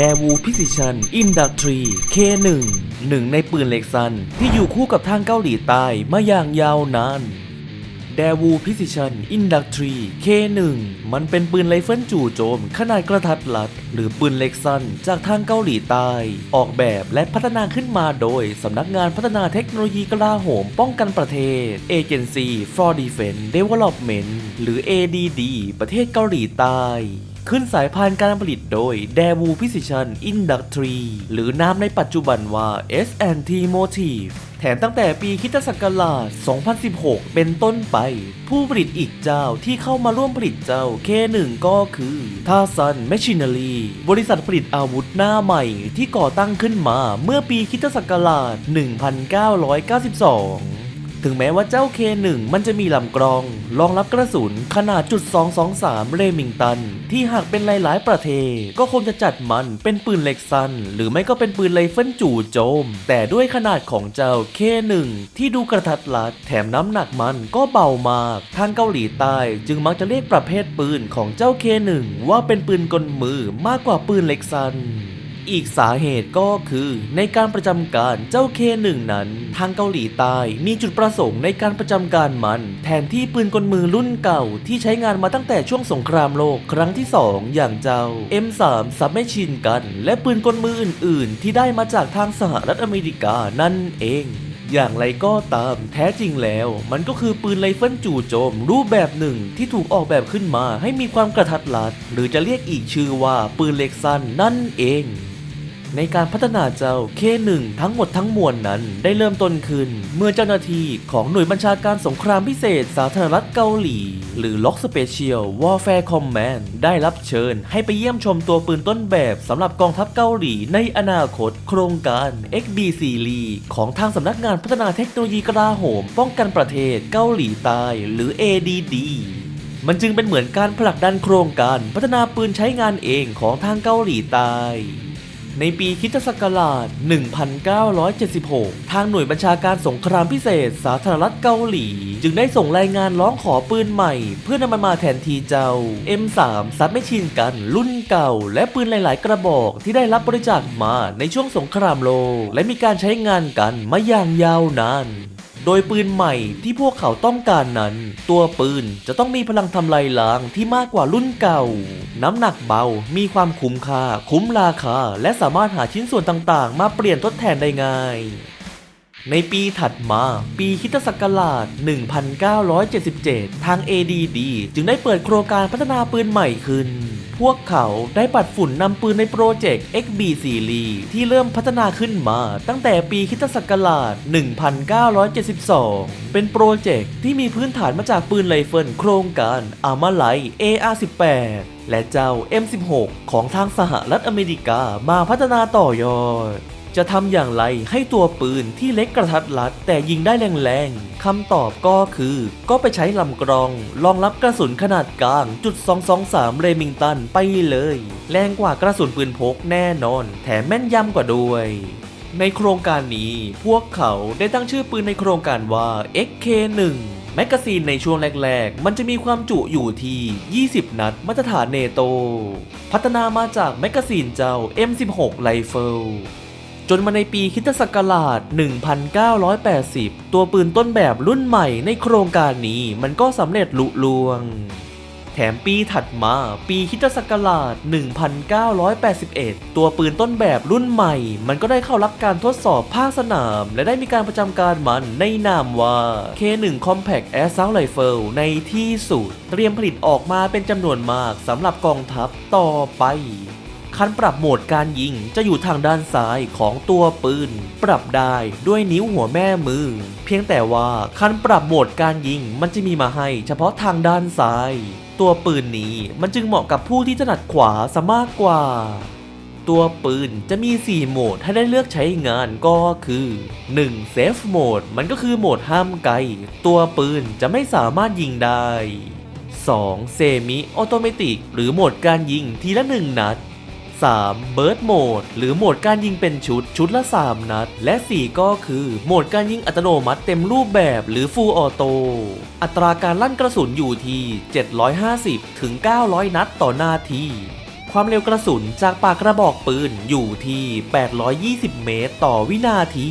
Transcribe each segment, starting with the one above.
d a w o Precision Industry K1 หนึ่งในปืนเล็กซัน ที่อยู่คู่กับทางเกาหลีใต้มาอย่างยาวนาน d a w o Precision Industry K1 มันเป็นปืนไรเฟิลจู่โจม ขนาดกระทัดรัด หรือปืนเล็กสั้นจากทางเกาหลีใต้ ออกแบบและพัฒนาขึ้นมาโดย สำนักงานพัฒนาเทคโนโลยีกลาโหมป้องกันประเทศ Agency for Defense Development หรือ ADD ประเทศเกาหลีใต้ ขึ้นสายพานการผลิตโดย d a w o Precision Industry หรือนามในปัจจุบันว่า S&T Motive แถมตั้งแต่ปีคิตศักราช 2016 เป็นต้นไป ผู้ผลิตอีกเจ้าที่เข้ามาร่วมผลิตเจ้า K1 ก็คือทาซัน Machinery บริษัทผลิตอาวุธหน้าใหม่ที่ก่อตั้งขึ้นมาเมื่อปีคิตศักราช 1992 ถึงแม้ว่าเจ้า K1 มันจะมีลำกรอง รองรับกระสุนขนาดจุด223 เรมิงตัน ที่หากเป็นหลาย ๆ ประเทศ ก็คงจะจัดมันเป็นปืนเล็กสั้นหรือไม่ก็เป็นปืนไรเฟิลจู่โจม แต่ด้วยขนาดของเจ้า K1 ที่ดูกระทัดรัดแถมน้ำหนักมันก็เบามาก ทางเกาหลีใต้จึงมักจะเรียกประเภทปืนของเจ้า K1 ว่าเป็นปืนกลมือมากกว่าปืนเล็กสั้น อีกสาเหตุก็คือในการประจำการเจ้า K1 นั้น ทางเกาหลีใต้มีจุดประสงค์ในการประจำการมัน แทนที่ปืนกลมือรุ่นเก่าที่ใช้งานมาตั้งแต่ช่วงสงครามโลกครั้งที่ 2 อย่างเจ้า M3 ซับไม่ชินกัน และปืนกลมืออื่น ๆ ที่ได้มาจากทางสหรัฐอเมริกานั่นเองอย่างไรก็ตามแท้จริงแล้ว มันก็คือปืนไรเฟิลจู่โจม รูปแบบหนึ่งที่ถูกออกแบบขึ้นมาให้มีความกระทัดรัด หรือจะเรียกอีกชื่อว่าปืนเล็กสั้นนั่นเอง ในการพัฒนาเจ้า K1 ทั้งหมดทั้งมวลนั้น ได้เริ่มต้นขึ้น เมื่อเจ้าหน้าที่ของหน่วยบัญชาการสงครามพิเศษสาธารณรัฐเกาหลี หรือ Lock Special Warfare Command ได้รับเชิญ ให้ไปเยี่ยมชมตัวปืนต้นแบบสำหรับกองทัพเกาหลี ในอนาคต โครงการ XBC l ของทางสำนักงานพัฒนาเทคโนโลยีกลาโหม ป้องกันประเทศเกาหลีใต้หรือ ADD มันจึงเป็นเหมือนการผลักดันโครงการพัฒนาปืนใช้งานเองของทางเกาหลีใต้ ในปีคริสตศักราช 1976 ทางหน่วยบัญชาการสงครามพิเศษ สาธารณรัฐเกาหลี จึงได้ส่งรายงานร้องขอปืนใหม่ เพื่อนำมันมาแทนทีเจ้า M3 ซับไม่ชินกัน รุ่นเก่า และปืนหลาย ๆ กระบอกที่ได้รับบริจาคมาในช่วงสงครามโลกและมีการใช้งานกันมาอย่างยาวนาน โดยปืนใหม่ที่พวกเขาต้องการนั้น ตัวปืนจะต้องมีพลังทำลายล้างที่มากกว่ารุ่นเก่า น้ำหนักเบา มีความคุ้มค่า คุ้มราคา และสามารถหาชิ้นส่วนต่างๆ มาเปลี่ยนทดแทนได้ง่าย ในปีถัดมาปีคิตศักราช 1977 ทาง ADD จึงได้เปิดโครงการพัฒนาปืนใหม่ขึ้น พวกเขาได้ปัดฝุ่นนำปืนในโปรเจกต์ XB 4ที่เริ่มพัฒนาขึ้นมาตั้งแต่ปีคิตศักราช 1972 เป็นโปรเจกต์ที่มีพื้นฐานมาจากปืนไรเฟิลโครงการอาร์มาไล AR-18 และเจ้า M16 ของทางสหรัฐอเมริกามาพัฒนาต่อยอด จะทำอย่างไรให้ตัวปืนที่เล็กกระทัดรัด แต่ยิงได้แรงๆคำตอบก็คือ ก็ไปใช้ลำกรองรองรับกระสุนขนาดกลางจุด223เรมิงตันไปเลย แรงกว่ากระสุนปืนพกแน่นอน แถมแม่นยำกว่าด้วยในโครงการนี้พวกเขาได้ตั้งชื่อปืนในโครงการว่า XK1 แมกกาซีนในช่วงแรก ๆ มันจะมีความจุอยู่ที่ 20 นัดมาตรฐานเนโต พัฒนามาจากแมกกาซีนเจ้า M16 ไรเฟิล จนมาในปีคิตศักราช 1980 ตัวปืนต้นแบบรุ่นใหม่ในโครงการนี้มันก็สำเร็จลุล่วง แถมปีถัดมาปีคิตศักราช 1981 ตัวปืนต้นแบบรุ่นใหม่ มันก็ได้เข้ารับการทดสอบภาคสนาม และได้มีการประจำการมันในนามว่า K1 Compact Assault Rifle ในที่สุด เตรียมผลิตออกมาเป็นจำนวนมากสำหรับกองทัพต่อไป คันปรับโหมดการยิงจะอยู่ทางด้านซ้ายของตัวปืน ปรับได้ด้วยนิ้วหัวแม่มือ เพียงแต่ว่าคันปรับโหมดการยิงมันจะมีมาให้เฉพาะทางด้านซ้าย ตัวปืนนี้มันจึงเหมาะกับผู้ที่ถนัดขวาซะมากกว่า ตัวปืนจะมี 4 โหมดให้ได้เลือกใช้งานก็คือ 1. Safe Mode มันก็คือโหมดห้ามไกล ตัวปืนจะไม่สามารถยิงได้ 2. Semi Automatic หรือโหมดการยิงทีละ 1 นัด 3. Burst Mode หรือโหมดการยิงเป็นชุดชุดละ 3 นัด และ 4 ก็คือโหมดการยิงอัตโนมัติเต็มรูปแบบหรือ Full Auto อัตราการลั่นกระสุนอยู่ที่ 750 ถึง 900 นัดต่อนาทีคความเร็วกระสุนจากปากกระบอกปืนอยู่ที่ 820 เมตรต่อวินาที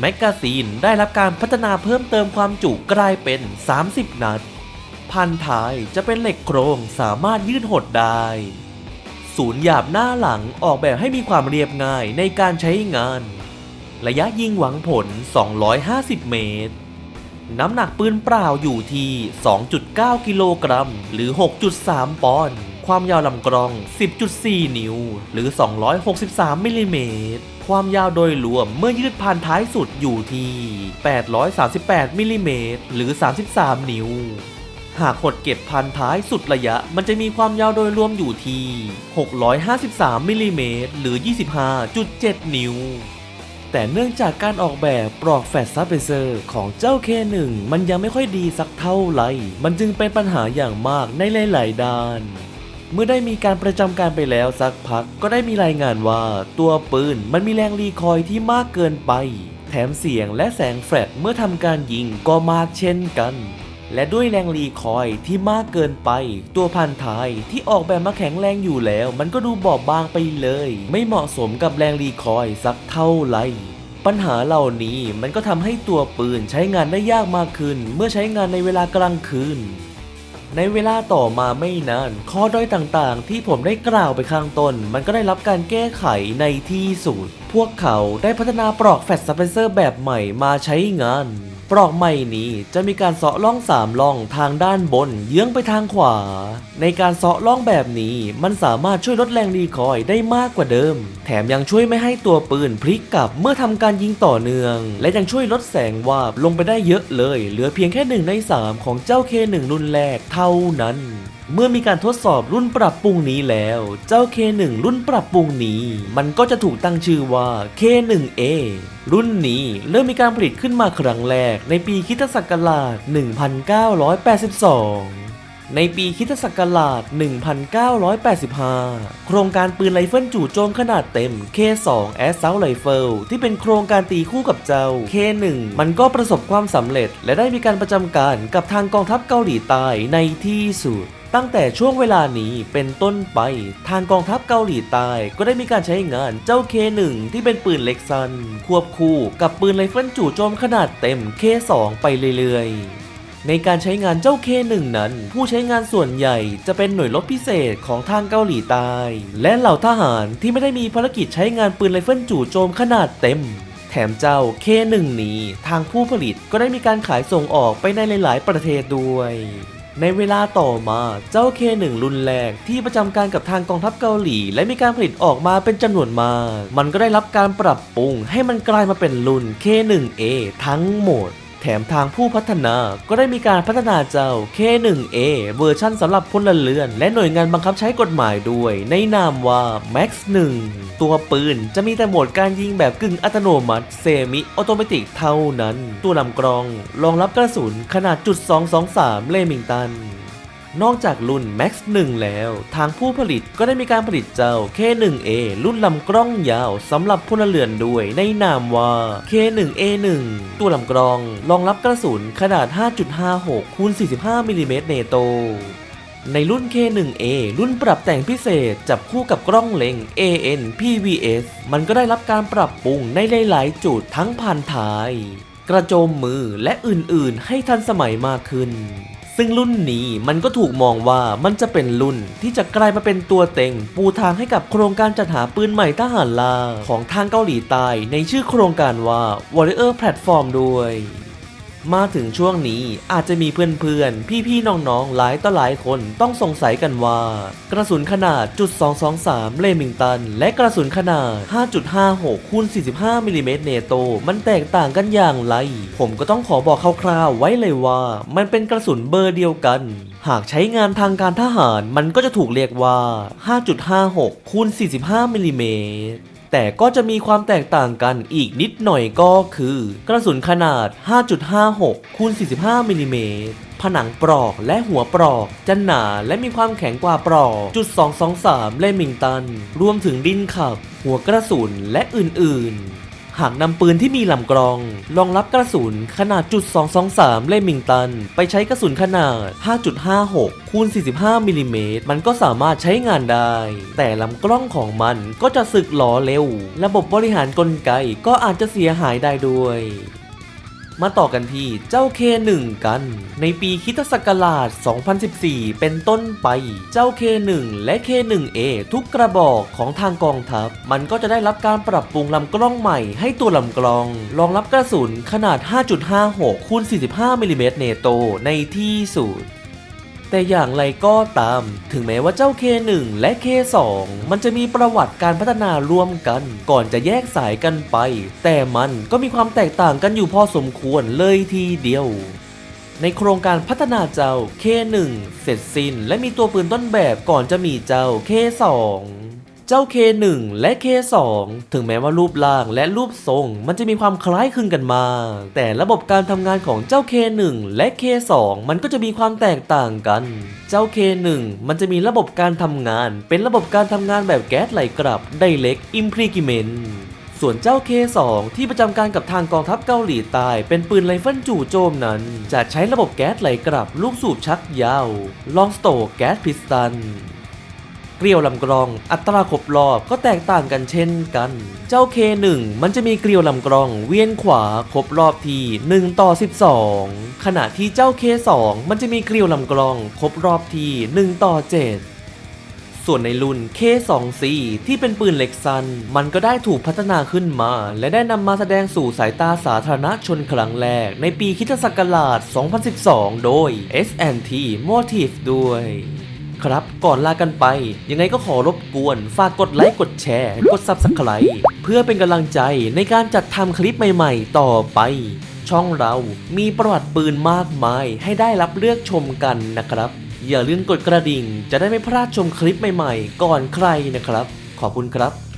แมกกาซีนได้รับการพัฒนาเพิ่มเติมความจุกลายเป็น 30 นัด พันท้ายจะเป็นเหล็กโครงสามารถยืดหดได้ ศูนย์หยาบหน้าหลังออกแบบให้มีความเรียบง่ายในการใช้งาน ระยะยิงหวังผล 250 เมตร น้ำหนักปืนเปล่าอยู่ที่ 2.9 กิโลกรัม หรือ 6.3 ปอนด์ ความยาวลำกลอง 10.4 นิ้ว หรือ 263มิลลิเมตร ความยาวโดยรวมเมื่อยืดผ่านท้ายสุดอยู่ที่ 838มิลลิเมตร หรือ 33 นิ้ว หากหดเก็บพันท้ายสุดระยะ มันจะมีความยาวโดยรวมอยู่ที่ 653มิลลิเมตรหรือ 25.7 นิ้ว แต่เนื่องจากการออกแบบปลอกแฟลชซับเพเซอร์ของเจ้า K1 มันยังไม่ค่อยดีสักเท่าไหร่ มันจึงเป็นปัญหาอย่างมากในหลาย ๆ ด้านเมื่อได้มีการประจำการไปแล้วสักพักก็ได้มีรายงานว่า ตัวปืนมันมีแรงรีคอยล์ที่มากเกินไป แถมเสียงและแสงแฟลชเมื่อทำการยิงก็มากเช่นกัน และด้วยแรงรีคอยที่มากเกินไป ตัวพันท้ายที่ออกแบบมาแข็งแรงอยู่แล้ว มันก็ดูบอบบางไปเลย ไม่เหมาะสมกับแรงรีคอยสักเท่าไหร่ปัญหาเหล่านี้มันก็ทำให้ตัวปืนใช้งานได้ยากมากขึ้น เมื่อใช้งานในเวลากลางคืน ในเวลาต่อมาไม่นาน ข้อด้อยต่างๆ ที่ผมได้กล่าวไปข้างต้น มันก็ได้รับการแก้ไขในที่สุด พวกเขาได้พัฒนาปลอกแฟลชสเปเซอร์แบบใหม่มาใช้งาน ปลอกใหม่นี้จะมีการเซาะล่องสามล่องทางด้านบนเยื้องไปทางขวา ในการเซาะล่องแบบนี้มันสามารถช่วยลดแรงรีคอยได้มากกว่าเดิม แถมยังช่วยไม่ให้ตัวปืนพลิกกลับเมื่อทำการยิงต่อเนื่อง และยังช่วยลดแสงวาบลงไปได้เยอะเลย เหลือเพียงแค่หนึ่งในสามของเจ้า K1 รุ่นแรกเท่านั้นเมื่อมีการทดสอบรุ่นปรับปรุงนี้แล้ว เจ้า K1 รุ่นปรับปรุงนี้ มันก็จะถูกตั้งชื่อว่า K1A รุ่นนี้เริ่มมีการผลิตขึ้นมาครั้งแรกในปีคริสตศักราช 1982ในปีคริสตศักราช 1985 โครงการปืนไรเฟิลจู่โจมขนาดเต็ม K2 Assault Rifle ที่เป็นโครงการตีคู่กับเจ้า K1 มันก็ประสบความสำเร็จ และได้มีการประจำการกับทางกองทัพเกาหลีใต้ในที่สุด ตั้งแต่ช่วงเวลานี้เป็นต้นไป ทางกองทัพเกาหลีใต้ก็ได้มีการใช้งานเจ้า K1 ที่เป็นปืนเล็กซันควบคู่กับปืนไรเฟิลจู่โจมขนาดเต็ม K2 ไปเรื่อยๆ ในการใช้งานเจ้า K1 นั้น ผู้ใช้งานส่วนใหญ่จะเป็นหน่วยรบพิเศษของทางเกาหลีใต้และเหล่าทหารที่ไม่ได้มีภารกิจใช้งานปืนไรเฟิลจู่โจมขนาดเต็มแถมเจ้า K1 นี้ทางผู้ผลิตก็ได้มีการขายส่งออกไปในหลาย ๆ ประเทศด้วย ในเวลาต่อมาเจ้า K1 รุ่นแรกที่ประจำการกับทางกองทัพเกาหลี และมีการผลิตออกมาเป็นจำนวนมาก มันก็ได้รับการปรับปรุงให้มันกลายมาเป็นรุ่น K1A ทั้งหมด แถมทางผู้พัฒนาก็ได้มีการพัฒนาเจ้า K1A เวอร์ชั่นสำหรับพลเรือน และหน่วยงานบังคับใช้กฎหมายด้วย ในนามว่า Max 1 ตัวปืนจะมีแต่โหมดการยิงแบบกึ่งอัตโนมัติเซมิออโตเมติกเท่านั้น ตัวลำกรองรองรับกระสุนขนาดจุด223 เลมิงตัน นอกจากรุ่น Max 1 แล้ว ทางผู้ผลิตก็ได้มีการผลิตเจ้า K1A รุ่นลำกล้องยาวสำหรับพลเรือนด้วยในนามว่า K1A1 ตัวลำกล้องรองรับกระสุนขนาด 5.56คูณ45มิลลิเมตรเนโตในรุ่น K1A รุ่นปรับแต่งพิเศษ จับคู่กับกล้องเล็ง AN PVS มันก็ได้รับการปรับปรุงในหลาย ๆ จุดทั้งพันท้าย กระโจมมือและอื่น ๆ ให้ทันสมัยมากขึ้น ซึ่งรุ่นนี้มันก็ถูกมองว่ามันจะเป็นรุ่นที่จะกลายมาเป็นตัวเต็ง ปูทางให้กับโครงการจัดหาปืนใหม่ทหารลาของทางเกาหลีใต้ในชื่อโครงการว่า Warrior Platform ด้วย มาถึงช่วงนี้อาจจะมีเพื่อนๆ พี่ๆ น้องๆ หลายต่อหลายคนต้องสงสัยกันว่า กระสุนขนาดจุด223 เลมิงตัน และกระสุนขนาด 5.56คูณ45มิลลิเมตรเนโต มันแตกต่างกันอย่างไร ผมก็ต้องขอบอกคร่าวๆ ไว้เลยว่า มันเป็นกระสุนเบอร์เดียวกัน หากใช้งานทางการทหารมันก็จะถูกเรียกว่า 5.56คูณ45มิลลิเมตร แต่ก็จะมีความแตกต่างกันอีกนิดหน่อยก็คือ กระสุนขนาด 5.56คูณ45มิลลิเมตรผนังปลอกและหัวปลอกจะหนาและมีความแข็งกว่าปลอกจุด 223 เลมิงตัน รวมถึงดินขับ หัวกระสุนและอื่นๆ หากนำปืนที่มีลำกรอง รองรับกระสุนขนาดจุด223เลมิงตัน ไปใช้กระสุนขนาด 5.56 คูณ 45 มิลลิเมตร มันก็สามารถใช้งานได้ แต่ลำกล้องของมันก็จะสึกหลอเร็ว ระบบบริหารกลไกก็อาจจะเสียหายได้ด้วย มาต่อกันที่เจ้า K1 กัน ในปีคิตศักราช 2014 เป็นต้นไป เจ้า K1 และ K1A ทุกกระบอกของทางกองทัพ มันก็จะได้รับการปรับปรุงลำกล้องใหม่ให้ตัวลำกล้อง รองรับกระสุนขนาด 5.56คูณ45มิลลิเมตรเนโตในที่สุด แต่อย่างไรก็ตาม ถึงแม้ว่าเจ้า K1 และ K2 มันจะมีประวัติการพัฒนาร่วมกัน ก่อนจะแยกสายกันไป แต่มันก็มีความแตกต่างกันอยู่พอสมควรเลยทีเดียวในโครงการพัฒนาเจ้า K1 เสร็จสิ้น และมีตัวปืนต้นแบบก่อนจะมีเจ้า K2 เจ้า K1 และ K2 ถึงแม้ว่ารูปร่างและรูปทรง มันจะมีความคล้ายคลึงกันมาก แต่ระบบการทำงานของเจ้า K1 และ K2 มันก็จะมีความแตกต่างกัน เจ้า K1 มันจะมีระบบการทำงาน เป็นระบบการทำงานแบบแก๊สไหลกลับ Direct Impingement ส่วนเจ้า K2 ที่ประจำการกับทางกองทัพเกาหลีใต้เป็นปืนไรเฟิลจู่โจมนั้น จะใช้ระบบแก๊สไหลกลับลูกสูบชักยาว Long Stow Gas Piston เกลียวลำกรอง อัตราครบรอบก็แตกต่างกันเช่นกัน เจ้า K1 มันจะมีเกลียวลำกรอง เวียนขวาครบรอบที่ 1 ต่อ 12 ขณะที่เจ้า K2 มันจะมีเกลียวลำกรอง ครบรอบที่ 1 ต่อ 7ส่วนในรุ่น K2C ที่เป็นปืนเหล็กซัน มันก็ได้ถูกพัฒนาขึ้นมา และได้นำมาแสดงสู่สายตาสาธารณชนครั้งแรก ในปีคริสตศักราช 2012 โดย S&T Motive ด้วย ครับ ก่อนลากันไป ยังไงก็ขอรบกวน ฝากกดไลค์กดแชร์ กดซับสไครต์เพื่อเป็นกำลังใจในการจัดทำคลิปใหม่ๆ ต่อไป ช่องเรามีประวัติปืนมากมาย ให้ได้รับเลือกชมกันนะครับ อย่าลืมกดกระดิ่ง จะได้ไม่พลาดชมคลิปใหม่ๆ ก่อนใครนะครับ ขอบคุณครับ